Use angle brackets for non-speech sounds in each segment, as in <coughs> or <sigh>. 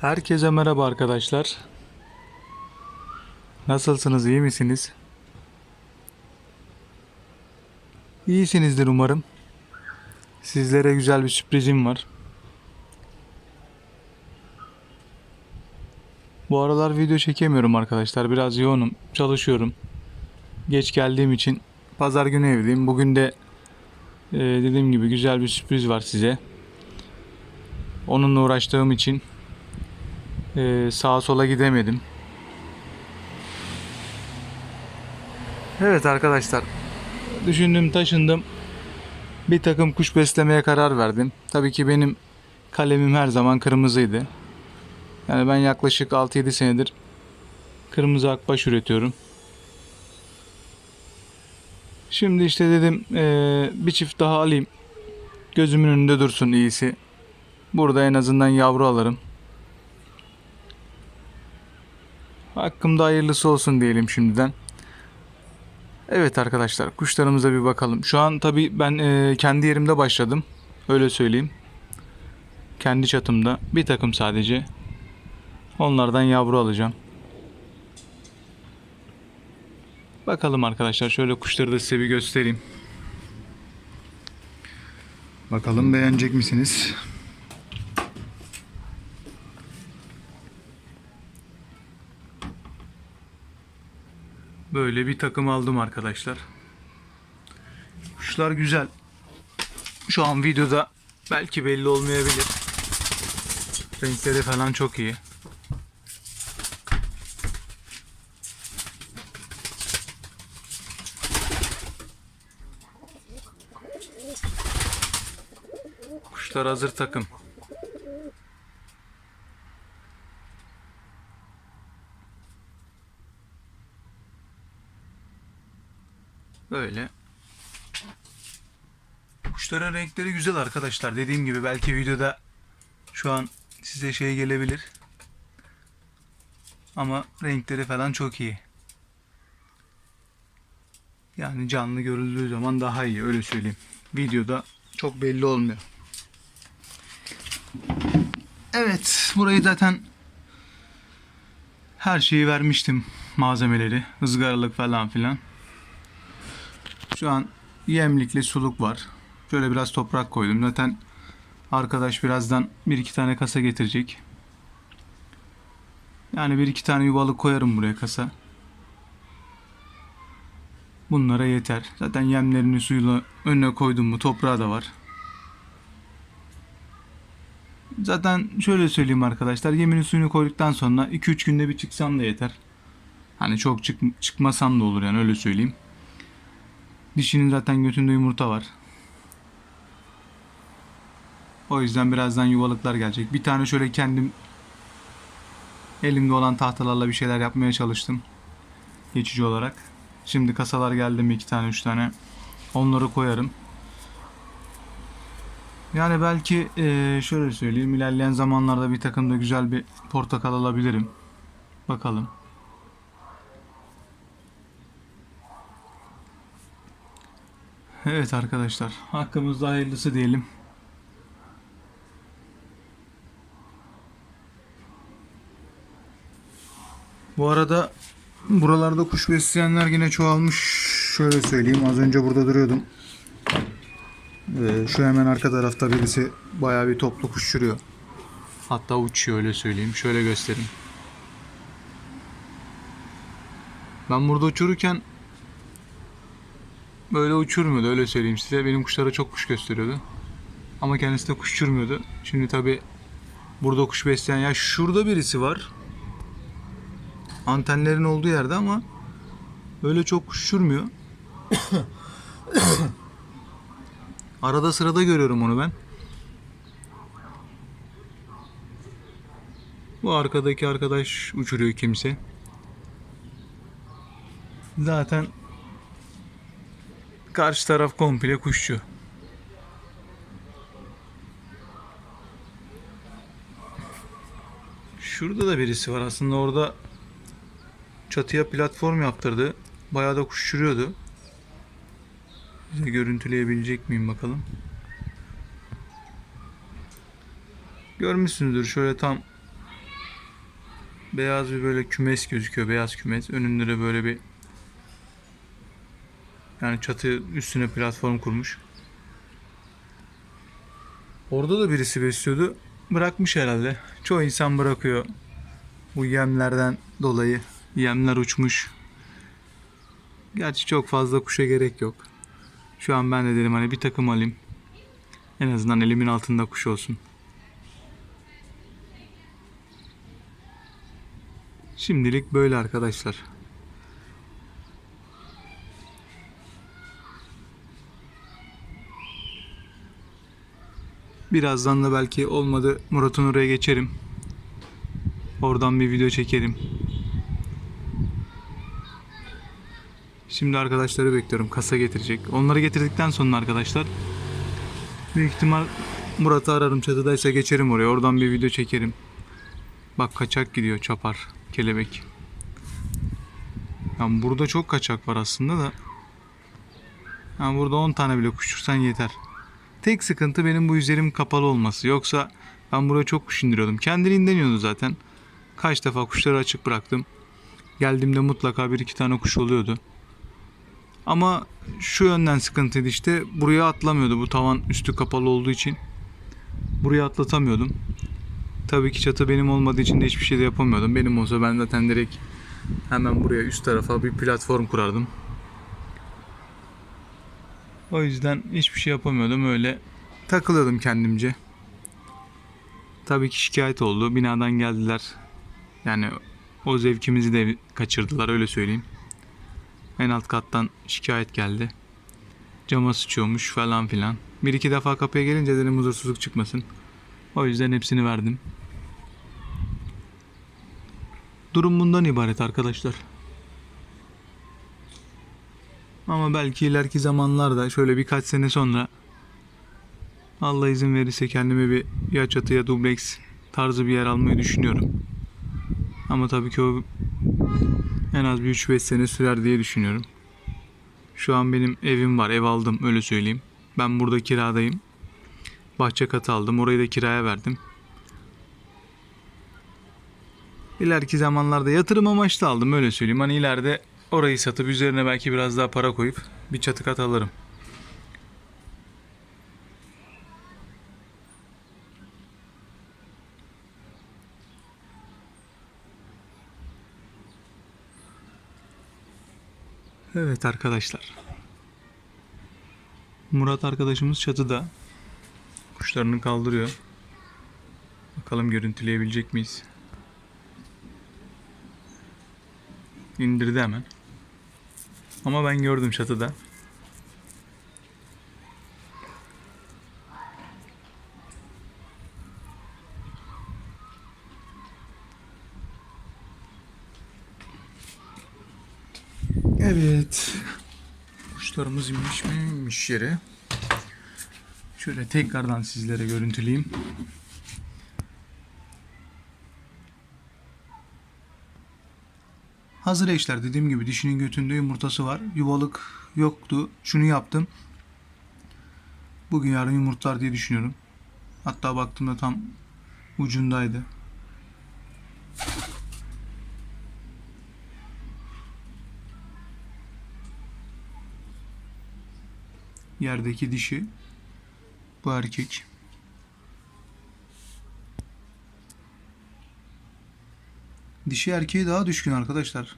Herkese merhaba arkadaşlar. Nasılsınız, iyi misiniz? İyisinizdir umarım. Sizlere güzel bir sürprizim var. Bu aralar video çekemiyorum arkadaşlar. Biraz yoğunum, çalışıyorum. Geç geldiğim için pazar günü evdeyim. Bugün de e, dediğim gibi güzel bir sürpriz var size. Onunla uğraştığım için ee, sağa sola gidemedim. Evet arkadaşlar. Düşündüm taşındım. Bir takım kuş beslemeye karar verdim. Tabii ki benim kalemim her zaman kırmızıydı. Yani ben yaklaşık 6-7 senedir kırmızı akbaş üretiyorum. Şimdi işte dedim ee, bir çift daha alayım. Gözümün önünde dursun iyisi. Burada en azından yavru alırım. Hakkımda hayırlısı olsun diyelim şimdiden. Evet arkadaşlar kuşlarımıza bir bakalım. Şu an tabi ben e, kendi yerimde başladım. Öyle söyleyeyim. Kendi çatımda bir takım sadece. Onlardan yavru alacağım. Bakalım arkadaşlar şöyle kuşları da size bir göstereyim. Bakalım beğenecek misiniz? Böyle bir takım aldım arkadaşlar. Kuşlar güzel. Şu an videoda belki belli olmayabilir. Renkleri falan çok iyi. Kuşlar hazır takım. Böyle. Kuşların renkleri güzel arkadaşlar. Dediğim gibi belki videoda şu an size şey gelebilir. Ama renkleri falan çok iyi. Yani canlı görüldüğü zaman daha iyi öyle söyleyeyim. Videoda çok belli olmuyor. Evet, burayı zaten her şeyi vermiştim malzemeleri, ızgaralık falan filan. Şu an yemlikli suluk var. Şöyle biraz toprak koydum. Zaten arkadaş birazdan bir iki tane kasa getirecek. Yani bir iki tane yuvalık koyarım buraya kasa. Bunlara yeter. Zaten yemlerini suyla önüne koydum mu toprağı da var. Zaten şöyle söyleyeyim arkadaşlar. Yemini suyunu koyduktan sonra 2-3 günde bir çıksam da yeter. Hani çok çık çıkmasam da olur yani öyle söyleyeyim. Dişinin zaten götünde yumurta var. O yüzden birazdan yuvalıklar gelecek. Bir tane şöyle kendim elimde olan tahtalarla bir şeyler yapmaya çalıştım. Geçici olarak. Şimdi kasalar geldi mi iki tane üç tane. Onları koyarım. Yani belki eee, şöyle söyleyeyim. ilerleyen zamanlarda bir takımda güzel bir portakal alabilirim. Bakalım. Evet arkadaşlar. Hakkımızda hayırlısı diyelim. Bu arada buralarda kuş besleyenler yine çoğalmış. Şöyle söyleyeyim. Az önce burada duruyordum. Ee, şu hemen arka tarafta birisi bayağı bir toplu kuş uçuruyor. Hatta uçuyor öyle söyleyeyim. Şöyle göstereyim. Ben burada uçururken böyle uçurmuyordu öyle söyleyeyim size. Benim kuşlara çok kuş gösteriyordu. Ama kendisi de kuş uçurmuyordu. Şimdi tabi burada kuş besleyen ya şurada birisi var. Antenlerin olduğu yerde ama öyle çok kuş uçurmuyor. <coughs> Arada sırada görüyorum onu ben. Bu arkadaki arkadaş uçuruyor kimse. Zaten karşı taraf komple kuşçu. Şurada da birisi var aslında orada çatıya platform yaptırdı. Bayağı da kuş uçuruyordu. Görüntüleyebilecek miyim bakalım. Görmüşsünüzdür şöyle tam Beyaz bir böyle kümes gözüküyor. Beyaz kümes. Önünde de böyle bir yani çatı üstüne platform kurmuş. Orada da birisi besliyordu. Bırakmış herhalde. Çoğu insan bırakıyor. Bu yemlerden dolayı. Yemler uçmuş. Gerçi çok fazla kuşa gerek yok. Şu an ben de dedim hani bir takım alayım. En azından elimin altında kuş olsun. Şimdilik böyle arkadaşlar. Birazdan da belki olmadı Murat'ın oraya geçerim. Oradan bir video çekerim. Şimdi arkadaşları bekliyorum. Kasa getirecek. Onları getirdikten sonra arkadaşlar büyük ihtimal Murat'ı ararım. Çatıdaysa geçerim oraya. Oradan bir video çekerim. Bak kaçak gidiyor çapar. Kelebek. Yani burada çok kaçak var aslında da. Yani burada 10 tane bile kuşursan yeter. Tek sıkıntı benim bu üzerim kapalı olması. Yoksa ben buraya çok kuş indiriyordum. Kendiliğinden iniyordu zaten. Kaç defa kuşları açık bıraktım. Geldiğimde mutlaka bir iki tane kuş oluyordu. Ama şu yönden sıkıntıydı işte. Buraya atlamıyordu bu tavan üstü kapalı olduğu için. Buraya atlatamıyordum. Tabii ki çatı benim olmadığı için de hiçbir şey de yapamıyordum. Benim olsa ben zaten direkt hemen buraya üst tarafa bir platform kurardım. O yüzden hiçbir şey yapamıyordum. Öyle takılıyordum kendimce. Tabii ki şikayet oldu. Binadan geldiler. Yani o zevkimizi de kaçırdılar öyle söyleyeyim. En alt kattan şikayet geldi. Cama sıçıyormuş falan filan. Bir iki defa kapıya gelince dedim huzursuzluk çıkmasın. O yüzden hepsini verdim. Durum bundan ibaret arkadaşlar. Ama belki ileriki zamanlarda şöyle birkaç sene sonra Allah izin verirse kendime bir ya çatı ya dubleks tarzı bir yer almayı düşünüyorum. Ama tabii ki o en az bir 3-5 sene sürer diye düşünüyorum. Şu an benim evim var. Ev aldım öyle söyleyeyim. Ben burada kiradayım. Bahçe katı aldım. Orayı da kiraya verdim. İleriki zamanlarda yatırım amaçlı aldım öyle söyleyeyim. Hani ileride orayı satıp üzerine belki biraz daha para koyup bir çatı kat alırım. Evet arkadaşlar. Murat arkadaşımız çatıda. Kuşlarını kaldırıyor. Bakalım görüntüleyebilecek miyiz? İndirdi hemen. Ama ben gördüm çatıda. Evet. Kuşlarımız inmiş mi? İnmiş yere. Şöyle tekrardan sizlere görüntüleyeyim. Hazır eşler dediğim gibi dişinin götünde yumurtası var. Yuvalık yoktu. Şunu yaptım. Bugün yarın yumurtlar diye düşünüyorum. Hatta baktığımda tam ucundaydı. Yerdeki dişi bu erkek. Dişi erkeğe daha düşkün arkadaşlar.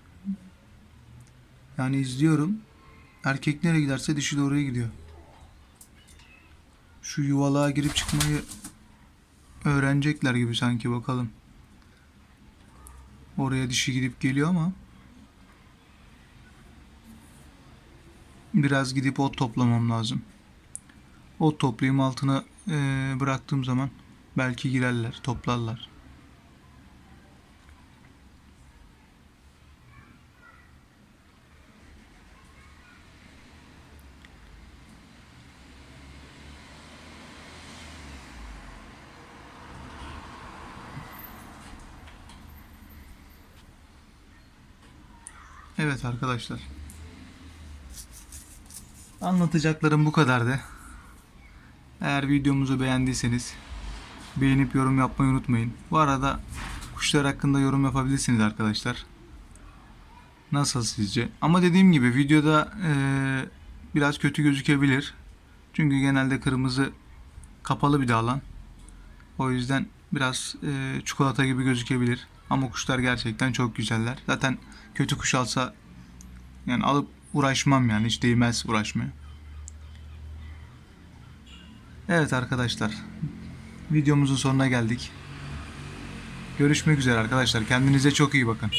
Yani izliyorum. Erkek nereye giderse dişi de oraya gidiyor. Şu yuvalığa girip çıkmayı öğrenecekler gibi sanki bakalım. Oraya dişi gidip geliyor ama biraz gidip ot toplamam lazım. Ot toplayayım altına bıraktığım zaman belki girerler, toplarlar. Evet arkadaşlar. Anlatacaklarım bu kadardı. Eğer videomuzu beğendiyseniz beğenip yorum yapmayı unutmayın. Bu arada kuşlar hakkında yorum yapabilirsiniz arkadaşlar. Nasıl sizce? Ama dediğim gibi videoda eee, biraz kötü gözükebilir. Çünkü genelde kırmızı kapalı bir de alan. O yüzden biraz eee, çikolata gibi gözükebilir. Ama kuşlar gerçekten çok güzeller. Zaten kötü kuş alsa yani alıp uğraşmam yani hiç değmez uğraşmaya. Evet arkadaşlar. Videomuzun sonuna geldik. Görüşmek üzere arkadaşlar. Kendinize çok iyi bakın.